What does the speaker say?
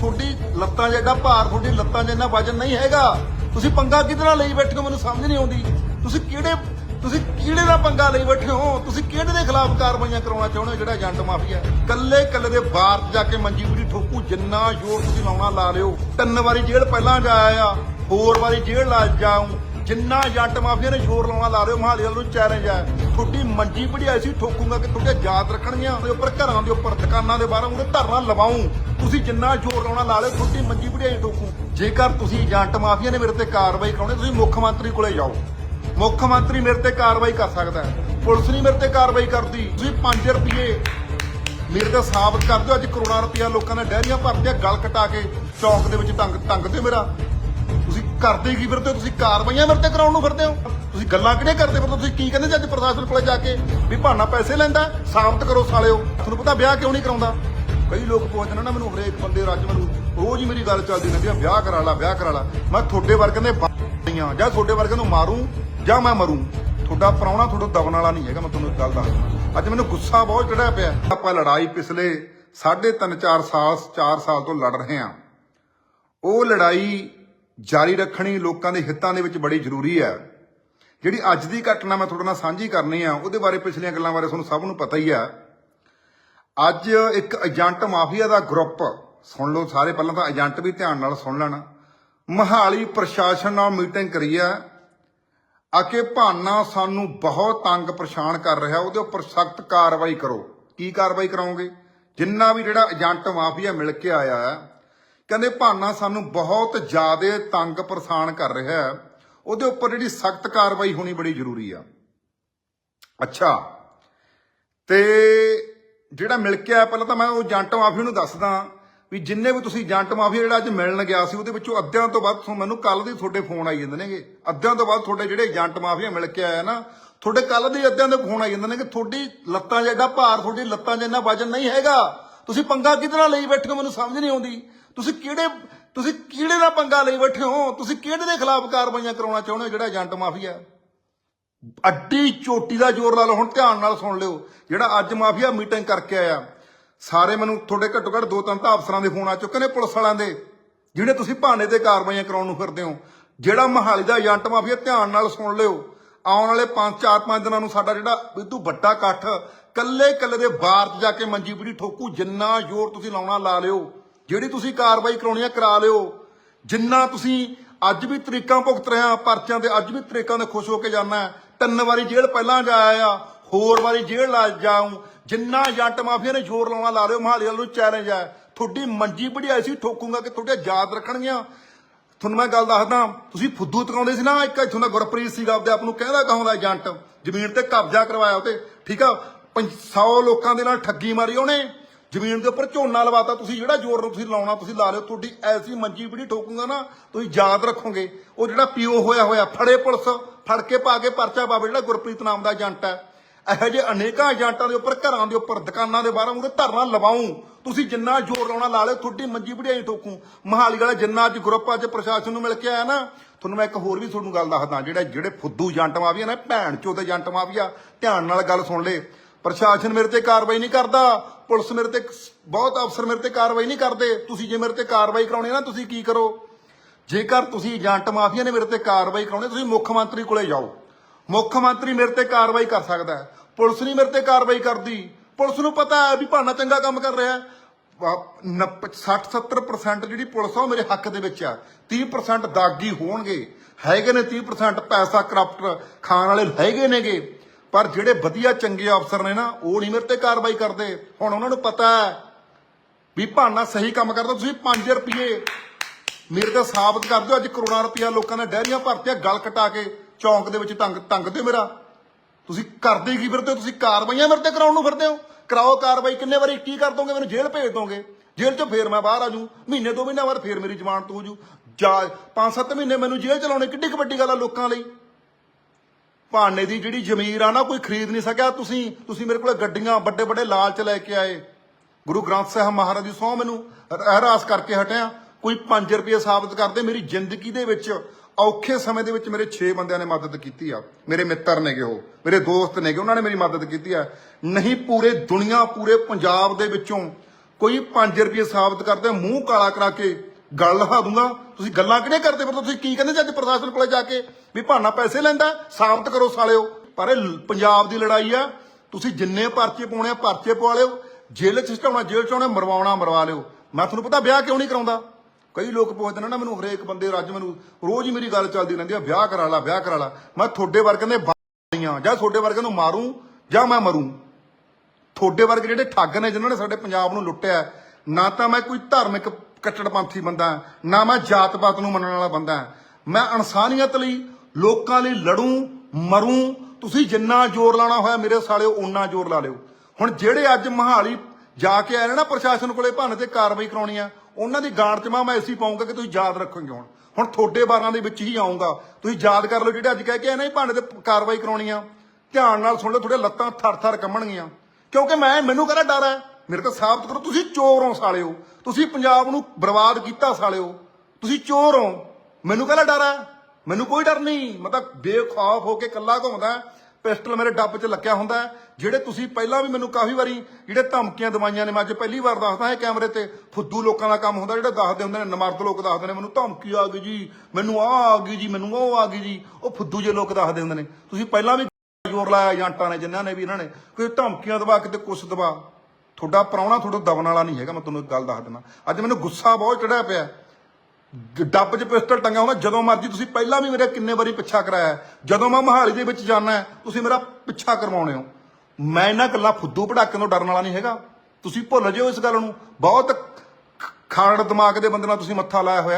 ਤੁਹਾਡੀ ਲੱਤਾਂ 'ਚ ਐਡਾ ਭਾਰ, ਤੁਹਾਡੀ ਲੱਤਾਂ 'ਚ ਇੰਨਾ ਵਜਨ ਨਹੀਂ ਹੈਗਾ। ਤੁਸੀਂ ਪੰਗਾ ਕਿਹਦੇ ਨਾਲ ਲਈ ਬੈਠੇ ਹੋ? ਮੈਨੂੰ ਸਮਝ ਨਹੀਂ ਆਉਂਦੀ। ਤੁਸੀਂ ਕਿਹੜੇ ਤੁਸੀਂ ਕਿਹੜੇ ਦਾ ਪੰਗਾ ਲਈ ਬੈਠੇ ਹੋ? ਤੁਸੀਂ ਕਿਹੜੇ ਦੇ ਖਿਲਾਫ ਕਾਰਵਾਈਆਂ ਕਰਾਉਣਾ ਚਾਹੁੰਦੇ ਹੋ? ਜਿਹੜਾ ਏਜੰਟ ਮਾਫੀਆ ਕੱਲੇ ਕੱਲੇ ਦੇ ਬਾਹਰ ਜਾ ਕੇ ਮੰਜੀ ਪੂਰੀ ਠੋਕੂ, ਜਿੰਨਾ ਜ਼ੋਰ ਤੁਸੀਂ ਲਾਉਣਾ ਲਾ ਲਿਓ। ਤਿੰਨ ਵਾਰੀ ਜੇਲ੍ਹ ਪਹਿਲਾਂ ਜਾਇਆ ਆ ਹੋਰ ਵਾਰੀ ਜੇਲ੍ਹ ਲਾ ਜਾਉਂ ਜਿੰਨਾ ਏਜੰਟ ਮਾਫੀਆ ਨੇ ਜ਼ੋਰ ਲਾਉਣਾ ਲਾ ਰਹੇ ਮਹਾਲੀ ਵੱਲ ਨੂੰ ਚੈਲੰਜ ਹੈ। ਤੁਹਾਡੀ ਮੰਜੀ ਪੜਿਆਈ ਸੀ, ਠੋਕੂਗਾ ਕਿ ਤੁਹਾਡੇ ਯਾਦ ਰੱਖਣਗੀਆਂ ਦੇ ਉੱਪਰ ਘਰਾਂ ਦੇ ਉੱਪਰ ਦੁਕਾਨਾਂ ਦੇ ਬਾਹਰ, ਉਹਦੇ ਧਰਨਾ ਲਵਾਉਂ ਤੁਸੀਂ ਜਿੰਨਾ ਜ਼ੋਰ ਲਾਉਣਾ ਲਾ ਲਿਓ ਤੁਹਾਡੀ ਮੰਜੀ ਪੜਿਆਈ ਠੋਕੂ ਜੇਕਰ ਤੁਸੀਂ ਏਜੰਟ ਮਾਫੀਆ ਨੇ ਮੇਰੇ ਤੇ ਕਾਰਵਾਈ ਕਰਾਉਣੀ, ਤੁਸੀਂ ਮੁੱਖ ਮੰਤਰੀ ਕੋਲੇ ਜਾਓ। ਮੁੱਖ ਮੰਤਰੀ ਮੇਰੇ ਤੇ ਕਾਰਵਾਈ ਕਰ ਸਕਦਾ ਹੈ। ਪੁਲਿਸ ਨਹੀਂ ਮੇਰੇ ਤੇ ਕਾਰਵਾਈ ਕਰਦੀ। ਤੁਸੀਂ 5 ਰੁਪਏ ਮੇਰੇ ਤੇ ਸਾਬਤ ਕਰ ਦਿਓ। ਅੱਜ ਕਰੋੜਾਂ ਰੁਪਇਆ ਲੋਕਾਂ ਨੇ ਡੈਰੀਆਂ ਭਰਦੇ ਗਲ ਕਟਾ ਕੇ ਚੌਂਕ ਦੇ ਵਿੱਚ ਟੰਗ ਟੰਗ ਦਿਓ ਮੇਰਾ। ਤੁਸੀਂ ਕਰਦੇ ਕੀ ਫਿਰਦੇ ਹੋ? ਤੁਸੀਂ ਕਾਰਵਾਈਆਂ ਮੇਰੇ ਤੇ ਕਰਾਉਣ ਨੂੰ ਫਿਰਦੇ ਹੋ? ਤੁਸੀਂ ਗੱਲਾਂ ਕਿਹੜੇ ਕਰਦੇ ਫਿਰਦੇ ਹੋ? ਤੁਸੀਂ ਕੀ ਕਹਿੰਦੇ ਜੀ ਅੱਜ ਪ੍ਰਸ਼ਾਸਨ ਕੋਲੇ ਜਾ ਕੇ ਵੀ ਭਾਨਾ ਪੈਸੇ ਲੈਂਦਾ? ਸਾਬਤ ਕਰੋ ਸਾਲਿਓ। ਤੁਹਾਨੂੰ ਪਤਾ ਵਿਆਹ ਕਿਉਂ ਨਹੀਂ ਕਰਾਉਂਦਾ? ਕਈ ਲੋਕ ਪੁੱਛਦੇ ਨੇ, ਨਾ ਮੈਨੂੰ ਹਰੇਕ ਬੰਦੇ ਰੱਜ, ਮੈਨੂੰ ਰੋਜ਼ ਹੀ ਮੇਰੀ ਗੱਲ ਚੱਲਦੀ ਰਹਿੰਦੀ ਆ, ਵਿਆਹ ਕਰਾ ਲਾ, ਵਿਆਹ ਕਰਾ ਲਾ। ਮੈਂ ਤੁਹਾਡੇ ਵਰਗੇ ਦੇ ਬਾਈਆਂ ਜਾਂ ਤੁਹਾਡੇ ਵਰਗੇ ਨੂੰ ਮਾਰੂੰ, ਜਾਂ ਮੈਂ ਮਰੂੰ। ਤੁਹਾਡਾ ਪ੍ਰਾਹੁਣਾ ਤੁਹਾਡਾ ਦਬਣ ਵਾਲਾ ਨਹੀਂ ਹੈਗਾ, ਮੈਂ ਤੁਹਾਨੂੰ ਇੱਕ ਗੱਲ ਦੱਸਦਾ। ਅੱਜ ਮੈਨੂੰ ਗੁੱਸਾ ਬਹੁਤ ਚੜਿਆ ਪਿਆ। ਆਪਾਂ ਲੜਾਈ ਪਿਛਲੇ 3.5 4 ਸਾਲ 4 ਸਾਲ ਤੋਂ ਲੜ ਰਹੇ ਹਾਂ। ਉਹ ਲੜਾਈ ਜਾਰੀ ਰੱਖਣੀ ਲੋਕਾਂ ਦੇ ਹਿੱਤਾਂ ਦੇ ਵਿੱਚ ਬੜੀ ਜ਼ਰੂਰੀ ਹੈ। ਜਿਹੜੀ ਅੱਜ ਦੀ ਘਟਨਾ ਮੈਂ ਤੁਹਾਡੇ ਨਾਲ ਸਾਂਝੀ ਕਰਨੀ ਆ, ਉਹਦੇ ਬਾਰੇ ਪਿਛਲੀਆਂ ਗੱਲਾਂ ਬਾਰੇ ਤੁਹਾਨੂੰ ਸਭ ਨੂੰ ਪਤਾ ਹੀ ਆ। ਅੱਜ ਇੱਕ ਏਜੰਟ ਮਾਫੀਆ ਦਾ ਗਰੁੱਪ, ਸੁਣ ਲਓ ਸਾਰੇ ਪਹਿਲਾਂ ਤਾਂ ਏਜੰਟ ਵੀ ਧਿਆਨ ਨਾਲ ਸੁਣ ਲੈਣ। ਮਹਾਲੀ ਪ੍ਰਸ਼ਾਸਨ ਨਾਲ ਮੀਟਿੰਗ ਕਰੀ ਆ ਆ ਭਾਨਾ ਸਾਨੂੰ ਬਹੁਤ ਤੰਗ ਪਰੇਸ਼ਾਨ ਕਰ ਰਿਹਾ, ਉਹਦੇ ਉੱਪਰ ਸਖਤ ਕਾਰਵਾਈ ਕਰੋ। ਕੀ ਕਾਰਵਾਈ ਕਰਾਓਗੇ? ਜਿੰਨਾ ਵੀ ਜਿਹੜਾ ਏਜੰਟ ਮਾਫੀਆ ਮਿਲ ਕੇ ਆਇਆ ਹੈ, ਕਹਿੰਦੇ ਭਾਨਾ ਸਾਨੂੰ ਬਹੁਤ ਜ਼ਿਆਦਾ ਤੰਗ ਪਰੇਸ਼ਾਨ ਕਰ ਰਿਹਾ ਹੈ। ਉਹਦੇ ਉੱਪਰ ਜਿਹੜੀ ਸਖਤ ਕਾਰਵਾਈ ਹੋਣੀ ਬੜੀ ਜ਼ਰੂਰੀ ਆ। ਅੱਛਾ, ਤੇ ਜਿਹੜਾ ਮਿਲ ਕੇ ਆਇਆ ਪਹਿਲਾਂ ਤਾਂ ਮੈਂ ਉਹ ਏਜੰਟ ਮਾਫੀ ਨੂੰ ਦੱਸਦਾ ਵੀ ਜਿੰਨੇ ਵੀ ਤੁਸੀਂ ਏਜੰਟ ਮਾਫੀ ਜਿਹੜਾ ਅੱਜ ਮਿਲਣ ਗਿਆ ਸੀ ਉਹਦੇ ਵਿੱਚੋਂ ਅੱਧਿਆਂ ਤੋਂ ਬਾਅਦ ਮੈਨੂੰ ਕੱਲ ਦੇ ਤੁਹਾਡੇ ਫੋਨ ਆਈ ਜਾਂਦੇ ਨੇਗੇ। ਅੱਧਿਆਂ ਤੋਂ ਬਾਅਦ ਤੁਹਾਡੇ ਜਿਹੜੇ ਏਜੰਟ ਮਾਫੀਆ ਮਿਲ ਕੇ ਆਇਆ ਨਾ, ਤੁਹਾਡੇ ਕੱਲ ਦੇ ਅੱਧਿਆਂ ਦੇ ਫੋਨ ਆਈ ਜਾਂਦੇ ਨੇ ਕਿ ਤੁਹਾਡੀ ਲੱਤਾਂ 'ਚ ਐਡਾ ਭਾਰ, ਤੁਹਾਡੀ ਲੱਤਾਂ 'ਚ ਇੰਨਾ ਵਜਨ ਨਹੀਂ ਹੈਗਾ। ਤੁਸੀਂ ਪੰਗਾ ਕਿਹਦੇ ਨਾਲ ਲਈ ਬੈਠੇ ਹੋ? ਮੈਨੂੰ ਸਮਝ ਨਹੀਂ ਆਉਂਦੀ। ਤੁਸੀਂ ਕਿਹੜੇ ਤੁਸੀਂ ਕਿਹੜੇ ਦਾ ਪੰਗਾ ਲਈ ਬੈਠੇ ਹੋ? ਤੁਸੀਂ ਕਿਹੜੇ ਦੇ ਖਿਲਾਫ ਕਾਰਵਾਈਆਂ ਕਰਾਉਣਾ ਚਾਹੁੰਦੇ ਹੋ ਜਿਹੜਾ ਏਜੰਟ ਮਾਫੀਆ? ਅੱਡੀ ਚੋਟੀ ਦਾ ਜ਼ੋਰ ਲਾ ਲਓ, ਹੁਣ ਧਿਆਨ ਨਾਲ ਸੁਣ ਲਿਓ। ਜਿਹੜਾ ਅੱਜ ਮਾਫੀਆ ਮੀਟਿੰਗ ਕਰਕੇ ਆਇਆ, ਸਾਰੇ ਮੈਨੂੰ ਤੁਹਾਡੇ ਘੱਟੋ ਘੱਟ ਦੋ ਤਿੰਨ ਤਾਂ ਅਫਸਰਾਂ ਦੇ ਫੋਨ ਆ ਚੁੱਕੇ ਨੇ, ਪੁਲਿਸ ਵਾਲਿਆਂ ਦੇ ਜਿਹੜੇ ਤੁਸੀਂ ਭਾਣੇ ਤੇ ਕਾਰਵਾਈਆਂ ਕਰਾਉਣ ਨੂੰ ਫਿਰਦੇ ਹੋ। ਜਿਹੜਾ ਮਹਾਲੀ ਦਾ ਏਜੰਟ ਮਾਫੀਆ, ਧਿਆਨ ਨਾਲ ਸੁਣ ਲਿਓ। ਆਉਣ ਵਾਲੇ 5 4 5 ਦਿਨਾਂ ਨੂੰ ਸਾਡਾ ਜਿਹੜਾ ਇਦੂ ਵੱਡਾ ਇਕੱਠ ਕੱਲੇ ਕੱਲੇ ਦੇ ਬਾਹਰ 'ਚ ਜਾ ਕੇ ਮੰਜੀ ਪੀੜੀ ਠੋਕੂ, ਜਿੰਨਾ ਜ਼ੋਰ ਤੁਸੀਂ ਲਾਉਣਾ ਲਾ ਲਿਓ। ਜਿਹੜੀ ਤੁਸੀਂ ਕਾਰਵਾਈ ਕਰਾਉਣੀ ਆ ਕਰਾ ਲਿਓ। ਜਿੰਨਾ ਤੁਸੀਂ ਅੱਜ ਵੀ ਤਰੀਕਾਂ ਭੁਗਤ ਰਹੇ ਆ, ਪਰਚਿਆਂ ਤੇ ਅੱਜ ਵੀ ਤਰੀਕਾਂ ਦੇ ਖੁਸ਼ ਹੋ ਕੇ ਜਾਣਾ ਤਿੰਨ ਵਾਰੀ ਜੇਲ੍ਹ ਪਹਿਲਾਂ ਜਾਇਆ ਆ ਹੋਰ ਵਾਰੀ ਜੇਲ੍ਹ ਲਾ ਜਾਉਂ ਜਿੰਨਾ ਏਜੰਟ ਮਾਫੀਆ ਨੇ ਜ਼ੋਰ ਲਾਉਣਾ, ਲਾ ਰਹੇ ਮਹਾਲੀ ਵੱਲ ਨੂੰ ਚੈਲੰਜ ਹੈ। ਤੁਹਾਡੀ ਮੰਜੀ ਪੜਿਆਈ ਸੀ ਠੋਕੂਗਾ ਕਿ ਤੁਹਾਡੇ ਯਾਦ ਰੱਖਣਗੀਆਂ। ਤੁਹਾਨੂੰ ਮੈਂ ਗੱਲ ਦੱਸਦਾ, ਤੁਸੀਂ ਫੁੱਦੂ ਤਕਾਉਂਦੇ ਸੀ ਨਾ, ਇੱਕ ਇੱਥੋਂ ਦਾ ਗੁਰਪ੍ਰੀਤ ਸੀਗਾ ਆਪਦੇ ਆਪ ਨੂੰ ਕਹਿੰਦਾ ਕਹਾਉਂਦਾ ਏਜੰਟ, ਜ਼ਮੀਨ ਤੇ ਕਬਜ਼ਾ ਕਰਵਾਇਆ ਉਹਤੇ, ਠੀਕ ਆ? 100 ਲੋਕਾਂ ਦੇ ਨਾਲ ਠੱਗੀ ਮਾਰੀ ਉਹਨੇ। ਜ਼ਮੀਨ ਦੇ ਉੱਪਰ ਝੋਨਾ ਲਵਾਤਾ, ਤੁਸੀਂ ਜਿਹੜਾ ਜ਼ੋਰ ਤੁਸੀਂ ਲਾਉਣਾ, ਤੁਸੀਂ ਲਾ ਲਿਓ, ਤੁਹਾਡੀ ਐਸੀ ਮੰਜੀ ਪੀੜੀ ਠੋਕੂਗਾ ਨਾ, ਤੁਸੀਂ ਯਾਦ ਰੱਖੋਗੇ। ਉਹ ਜਿਹੜਾ ਪੀਓ ਹੋਇਆ ਹੋਇਆ, ਫੜੇ ਪੁਲਿਸ, ਫੜ ਕੇ ਪਾ ਕੇ ਪਰਚਾ ਪਾਵੇ, ਜਿਹੜਾ ਗੁਰਪ੍ਰੀਤ ਨਾਮ ਦਾ ਏਜੰਟ ਹੈ। ਇਹੋ ਜਿਹੇ ਅਨੇਕਾਂ ਏਜੰਟਾਂ ਦੇ ਉੱਪਰ, ਘਰਾਂ ਦੇ ਉੱਪਰ, ਦੁਕਾਨਾਂ ਦੇ ਬਾਹਰ, ਉਹਦੇ ਧਰਨਾ ਲਵਾਉਂ। ਤੁਸੀਂ ਜਿੰਨਾ ਜ਼ੋਰ ਲਾਉਣਾ, ਲਾ ਲਿਓ, ਤੁਹਾਡੀ ਮੰਜੀ ਪੜਿਆਈ ਠੋਕੂ। ਮਹਾਲੀ ਵਾਲਾ ਜਿੰਨਾ ਅੱਜ ਗਰੁੱਪ ਅੱਜ ਪ੍ਰਸ਼ਾਸਨ ਨੂੰ ਮਿਲ ਕੇ ਆਇਆ ਨਾ, ਤੁਹਾਨੂੰ ਮੈਂ ਇੱਕ ਹੋਰ ਵੀ ਤੁਹਾਨੂੰ ਗੱਲ ਦੱਸਦਾ, ਜਿਹੜਾ ਜਿਹੜੇ ਫੁੱਦੂ ਏਜੰਟ ਮਾਫੀਆ ਨੇ, ਭੈਣ ਚੋਦ ਏਜੰਟ ਮਾਫੀਆ, ਧਿਆਨ ਨਾਲ ਗੱਲ ਸੁਣ ਲੈ। ਪ੍ਰਸ਼ਾਸਨ ਮੇਰੇ ਤੇ ਕਾਰਵਾਈ ਨਹੀਂ ਕਰਦਾ, ਪੁਲਿਸ ਮੇਰੇ ਤੇ ਬਹੁਤ ਅਫਸਰ ਮੇਰੇ ਤੇ ਕਾਰਵਾਈ ਨਹੀਂ ਕਰਦੇ। ਤੁਸੀਂ ਜੇ ਮੇਰੇ ਤੇ ਕਾਰਵਾਈ ਕਰਾਉਣੀ ਹੈ ਨਾ, ਤੁਸੀਂ ਕੀ ਕਰੋ? ਜੇਕਰ ਤੁਸੀਂ ਏਜੰਟ ਮਾਫੀਆ ਨੇ ਮੇਰੇ ਤੇ ਕਾਰਵਾਈ ਕਰਾਉਣੀ ਤੁਸੀਂ ਮੁੱਖ ਮੰਤਰੀ ਕੋਲੇ ਜਾਓ। ਮੁੱਖ ਮੰਤਰੀ ਮੇਰੇ ਤੇ ਕਾਰਵਾਈ ਕਰ ਸਕਦਾ ਹੈ। ਪੁਲਿਸ ਨਹੀਂ ਮੇਰੇ ਤੇ ਕਾਰਵਾਈ ਕਰਦੀ। ਪੁਲਿਸ ਨੂੰ ਪਤਾ ਹੈ ਵੀ ਭਾਨਾ ਚੰਗਾ ਕੰਮ ਕਰ ਰਿਹਾ ਹੈ। 60-70% ਜਿਹੜੀ ਪੁਲਿਸ ਆ, ਉਹ ਮੇਰੇ ਹੱਕ ਦੇ ਵਿੱਚ ਆ। 30% ਦਾਗੀ ਹੋਣਗੇ। ਹੈਗੇ ਨੇ 30% ਪੈਸਾ ਕਰਪਟ ਖਾਣ ਵਾਲੇ ਹੈਗੇ ਨੇਗੇ। ਪਰ ਜਿਹੜੇ ਵਧੀਆ ਚੰਗੇ ਅਫਸਰ ਨੇ ਨਾ, ਉਹ ਨਹੀਂ ਮੇਰੇ ਤੇ ਕਾਰਵਾਈ ਕਰਦੇ। ਹੁਣ ਉਹਨਾਂ ਨੂੰ ਪਤਾ ਹੈ ਵੀ ਭਾਨਾ ਸਹੀ ਕੰਮ ਕਰਦਾ, ਤੁਸੀਂ 5 ਰੁਪਏ ਮੇਰੇ ਤੇ ਸਾਬਤ ਕਰ ਦਿਓ। ਅੱਜ ਕਰੋੜਾਂ ਰੁਪਇਆ ਲੋਕਾਂ ਨੇ ਡੈਰੀਆਂ ਭਰਤੀਆਂ ਗਲ ਕਟਾ ਕੇ ਚੌਂਕ ਦੇ ਵਿੱਚ ਤੰਗ ਤੰਗ ਦਿਓ ਮੇਰਾ। ਤੁਸੀਂ ਕਰਦੇ ਕੀ ਫਿਰਦੇ ਹੋ? ਤੁਸੀਂ ਕਾਰਵਾਈਆਂ ਮੇਰੇ ਤੇ ਕਰਾਉਣ ਨੂੰ ਫਿਰਦੇ ਹੋ? ਕਰਾਓ ਕਾਰਵਾਈ। ਕਿੰਨੇ ਵਾਰੀ ਕੀ ਕਰ ਦੋਗੇ? ਮੈਨੂੰ ਜੇਲ੍ਹ ਭੇਜ ਦੋਗੇ। ਜੇਲ੍ਹ ਚੋਂ ਫੇਰ ਮੈਂ ਬਾਹਰ ਆ ਜੂ ਮਹੀਨੇ ਦੋ ਮਹੀਨੇ ਬਾਅਦ ਫੇਰ ਮੇਰੀ ਜ਼ਮਾਨਤ ਹੋ ਜੂ ਜਾ ਪੰਜ ਸੱਤ ਮਹੀਨੇ ਮੈਨੂੰ ਜੇਲ੍ਹ ਚਲਾਉਣੇ ਕਿੱਡੀ ਕੁ ਵੱਡੀ ਗੱਲ ਆ ਲੋਕਾਂ ਲਈ। ਭਾਨੇ ਦੀ ਜਿਹੜੀ ਜ਼ਮੀਰ ਆ ਨਾ, ਕੋਈ ਖਰੀਦ ਨਹੀਂ ਸਕਿਆ। ਤੁਸੀਂ ਤੁਸੀਂ ਮੇਰੇ ਕੋਲ ਗੱਡੀਆਂ ਵੱਡੇ ਵੱਡੇ ਲਾਲਚ ਲੈ ਕੇ ਆਏ। ਗੁਰੂ ਗ੍ਰੰਥ ਸਾਹਿਬ ਮਹਾਰਾਜ ਦੀ ਸਹੁੰ ਮੈਨੂੰ ਹਰਾਸ ਕਰਕੇ ਹਟਿਆ। ਕੋਈ 5 ਰੁਪਏ ਸਾਬਤ ਕਰਦੇ, ਮੇਰੀ ਜ਼ਿੰਦਗੀ ਦੇ ਵਿੱਚ ਔਖੇ ਸਮੇਂ ਦੇ ਵਿੱਚ ਮੇਰੇ 6 ਬੰਦਿਆਂ ਨੇ ਮਦਦ ਕੀਤੀ ਆ। ਮੇਰੇ ਮਿੱਤਰ ਨੇਗੇ ਉਹ, ਮੇਰੇ ਦੋਸਤ ਨੇਗੇ, ਉਹਨਾਂ ਨੇ ਮੇਰੀ ਮਦਦ ਕੀਤੀ ਆ। ਨਹੀਂ, ਪੂਰੇ ਦੁਨੀਆ, ਪੂਰੇ ਪੰਜਾਬ ਦੇ ਵਿੱਚੋਂ ਕੋਈ 5 ਰੁਪਏ ਸਾਬਤ ਕਰਦੇ, ਮੂੰਹ ਕਾਲਾ ਕਰਾ ਕੇ ਗੱਲ ਲਹਾ ਦੂੰਗਾ। ਤੁਸੀਂ ਗੱਲਾਂ ਕਿਹੜੇ ਕਰਦੇ ਫਿਰ ਤੁਸੀਂ ਕੀ ਕਹਿੰਦੇ ਜੀ ਪ੍ਰਸ਼ਾਸਨ ਕੋਲੇ ਜਾ ਕੇ? ਵੀ ਭਾਨਾ ਪੈਸੇ ਲੈਂਦਾ, ਸਾਬਤ ਕਰੋ ਸਾਲਿਓ। ਪਰ ਇਹ ਪੰਜਾਬ ਦੀ ਲੜਾਈ ਆ। ਤੁਸੀਂ ਜਿੰਨੇ ਪਰਚੇ ਪਾਉਣੇ ਆ, ਪਰਚੇ ਪਵਾ ਲਿਓ। ਜੇਲ੍ਹ ਚ ਸਟਾਉਣਾ ਜੇਲ੍ਹ ਚ ਆਉਣਾ, ਮਰਵਾਉਣਾ, ਮਰਵਾ ਲਿਓ। ਮੈਂ ਤੁਹਾਨੂੰ ਪਤਾ ਵਿਆਹ ਕਿਉਂ ਨਹੀਂ ਕਰਾਉਂਦਾ? ਕਈ ਲੋਕ ਪੁੱਛਦੇ ਨੇ ਨਾ ਮੈਨੂੰ, ਹਰੇਕ ਬੰਦੇ ਰੱਜ ਮੈਨੂੰ, ਰੋਜ਼ ਹੀ ਮੇਰੀ ਗੱਲ ਚੱਲਦੀ ਰਹਿੰਦੀ ਆ, ਵਿਆਹ ਕਰਾ ਲਾ, ਵਿਆਹ ਕਰਾ ਲਾ। ਮੈਂ ਤੁਹਾਡੇ ਵਰਗੇ ਦੇ ਬਾਈਆਂ ਜਾਂ ਤੁਹਾਡੇ ਵਰਗੇ ਨੂੰ ਮਾਰੂ, ਜਾਂ ਮੈਂ ਮਰੂ। ਤੁਹਾਡੇ ਵਰਗੇ ਜਿਹੜੇ ਠੱਗ ਨੇ, ਜਿਨ੍ਹਾਂ ਨੇ ਸਾਡੇ ਪੰਜਾਬ ਨੂੰ ਲੁੱਟਿਆ, ਨਾ ਤਾਂ ਮੈਂ ਕੋਈ ਧਾਰਮਿਕ ਕੱਟੜਪੰਥੀ ਬੰਦਾ ਨਾ ਮੈਂ ਜਾਤ-ਪਾਤ ਨੂੰ ਮੰਨਣ ਵਾਲਾ ਬੰਦਾ ਹਾਂ। ਮੈਂ ਇਨਸਾਨੀਅਤ ਲਈ ਲੋਕਾਂ ਲਈ ਲੜੂ, ਮਰੂੰ, ਤੁਸੀਂ ਜਿੰਨਾ ਜ਼ੋਰ ਲਾਣਾ ਹੋਇਆ ਮੇਰੇ ਸਾਲਿਓ ਓਨਾ ਜ਼ੋਰ ਲਾ ਲਿਓ। ਹੁਣ ਜਿਹੜੇ ਅੱਜ ਮਹਾਲੀ ਜਾ ਕੇ ਆਏ ਨਾ ਪ੍ਰਸ਼ਾਸਨ ਕੋਲੇ ਭੰਨ ਤੇ ਕਾਰਵਾਈ ਕਰਾਉਣੀ ਆ, ਉਹਨਾਂ ਦੀ ਗਾਂਡ 'ਚ ਮੈਂ ਮੈਂ ਐਸੀ ਪਾਉਂਗਾ ਕਿ ਤੁਸੀਂ ਯਾਦ ਰੱਖੋਗੇ ਹੁਣ। ਹੁਣ ਤੁਹਾਡੇ ਬਾਰਾਂ ਦੇ ਵਿੱਚ ਹੀ ਆਉਂਗਾ ਤੁਸੀਂ ਯਾਦ ਕਰ ਲਓ ਜਿਹੜੇ ਅੱਜ ਕਹਿ ਕੇ ਆਏ ਨੇ ਭੰਨ ਤੇ ਕਾਰਵਾਈ ਕਰਾਉਣੀ ਆ। ਧਿਆਨ ਨਾਲ ਸੁਣ ਲਓ ਤੁਹਾਡੇ ਲੱਤਾਂ ਥਰ-ਥਰ ਕੰਮਣਗੀਆਂ ਕਿਉਂਕਿ ਮੈਂ, ਮੈਨੂੰ ਕਹਿੰਦਾ ਡਰ ਹੈ? ਮੇਰੇ ਤੋਂ ਸਾਬਤ ਕਰੋ, ਤੁਸੀਂ ਚੋਰ ਹੋ ਸਾਲਿਓ। ਤੁਸੀਂ ਪੰਜਾਬ ਨੂੰ ਬਰਬਾਦ ਕੀਤਾ ਸਾਲਿਓ। ਤੁਸੀਂ ਚੋਰ ਹੋ। ਮੈਨੂੰ ਕਹਿੰਦਾ ਡਰ ਹੈ? ਮੈਨੂੰ ਕੋਈ ਡਰ ਨਹੀਂ। ਮੈਂ ਤਾਂ ਬੇਖੌਫ ਹੋ ਕੇ ਇਕੱਲਾ ਘੁੰਮਦਾ ਪਿਸਟਲ ਮੇਰੇ ਡੱਬ 'ਚ ਲੱਗਿਆ ਹੁੰਦਾ ਜਿਹੜੇ ਤੁਸੀਂ ਪਹਿਲਾਂ ਵੀ ਮੈਨੂੰ ਕਾਫੀ ਵਾਰੀ ਜਿਹੜੇ ਧਮਕੀਆਂ ਦਵਾਈਆਂ ਨੇ, ਮੈਂ ਅੱਜ ਪਹਿਲੀ ਵਾਰ ਦੱਸਦਾ ਇਹ ਕੈਮਰੇ ਤੇ। ਫੁੱਦੂ ਲੋਕਾਂ ਦਾ ਕੰਮ ਹੁੰਦਾ, ਜਿਹੜੇ ਦੱਸਦੇ ਹੁੰਦੇ ਨੇ, ਨਮਰਦ ਲੋਕ ਦੱਸਦੇ ਨੇ, ਮੈਨੂੰ ਧਮਕੀ ਆ ਗਈ ਜੀ, ਮੈਨੂੰ ਆਹ ਆ ਗਈ ਜੀ, ਮੈਨੂੰ ਉਹ ਆ ਗਈ ਜੀ। ਉਹ ਫੁੱਦੂ ਜੇ ਲੋਕ ਦੱਸਦੇ ਹੁੰਦੇ ਨੇ। ਤੁਸੀਂ ਪਹਿਲਾਂ ਵੀ ਜ਼ੋਰ ਲਾਇਆ, ਏਜੰਟਾਂ ਨੇ, ਜਿਨ੍ਹਾਂ ਨੇ ਵੀ ਇਹਨਾਂ ਨੇ ਕੋਈ ਧਮਕੀਆਂ ਦਵਾ ਕਿਤੇ ਕੁਛ ਦਵਾ। ਤੁਹਾਡਾ ਪ੍ਰਾਹੁਣਾ ਤੁਹਾਡਾ ਦਬਣ ਵਾਲਾ ਨਹੀਂ ਹੈਗਾ, ਮੈਂ ਤੁਹਾਨੂੰ ਇੱਕ ਗੱਲ ਦੱਸ ਦਿੰਦਾ। ਅੱਜ ਮੈਨੂੰ ਗੁੱਸਾ ਬਹੁਤ ਚੜਿਆ ਪਿਆ। ਡੱਬ 'ਚ ਪਿਸਟਲ ਟੰਗਿਆ ਹੁੰਦਾ ਜਦੋਂ ਮਰਜ਼ੀ ਤੁਸੀਂ ਪਹਿਲਾਂ ਵੀ ਮੇਰੇ ਕਿੰਨੇ ਵਾਰੀ ਪਿੱਛਾ ਕਰਾਇਆ ਜਦੋਂ ਮੈਂ ਮਹਾਲੀ ਦੇ ਵਿੱਚ ਜਾਣਾ ਤੁਸੀਂ ਮੇਰਾ ਪਿੱਛਾ ਕਰਵਾਉਣੇ ਹੋ। ਮੈਂ ਇਹਨਾਂ ਗੱਲਾਂ ਫੁੱਦੂ ਪੜਾਕੇ ਤੋਂ ਡਰਨ ਵਾਲਾ ਨਹੀਂ ਹੈਗਾ। ਤੁਸੀਂ ਭੁੱਲ ਜਿਓ ਇਸ ਗੱਲ ਨੂੰ। ਬਹੁਤ ਖਾਣ ਦਿਮਾਗ ਦੇ ਬੰਦੇ ਨਾਲ ਤੁਸੀਂ ਮੱਥਾ ਲਾਇਆ ਹੋਇਆ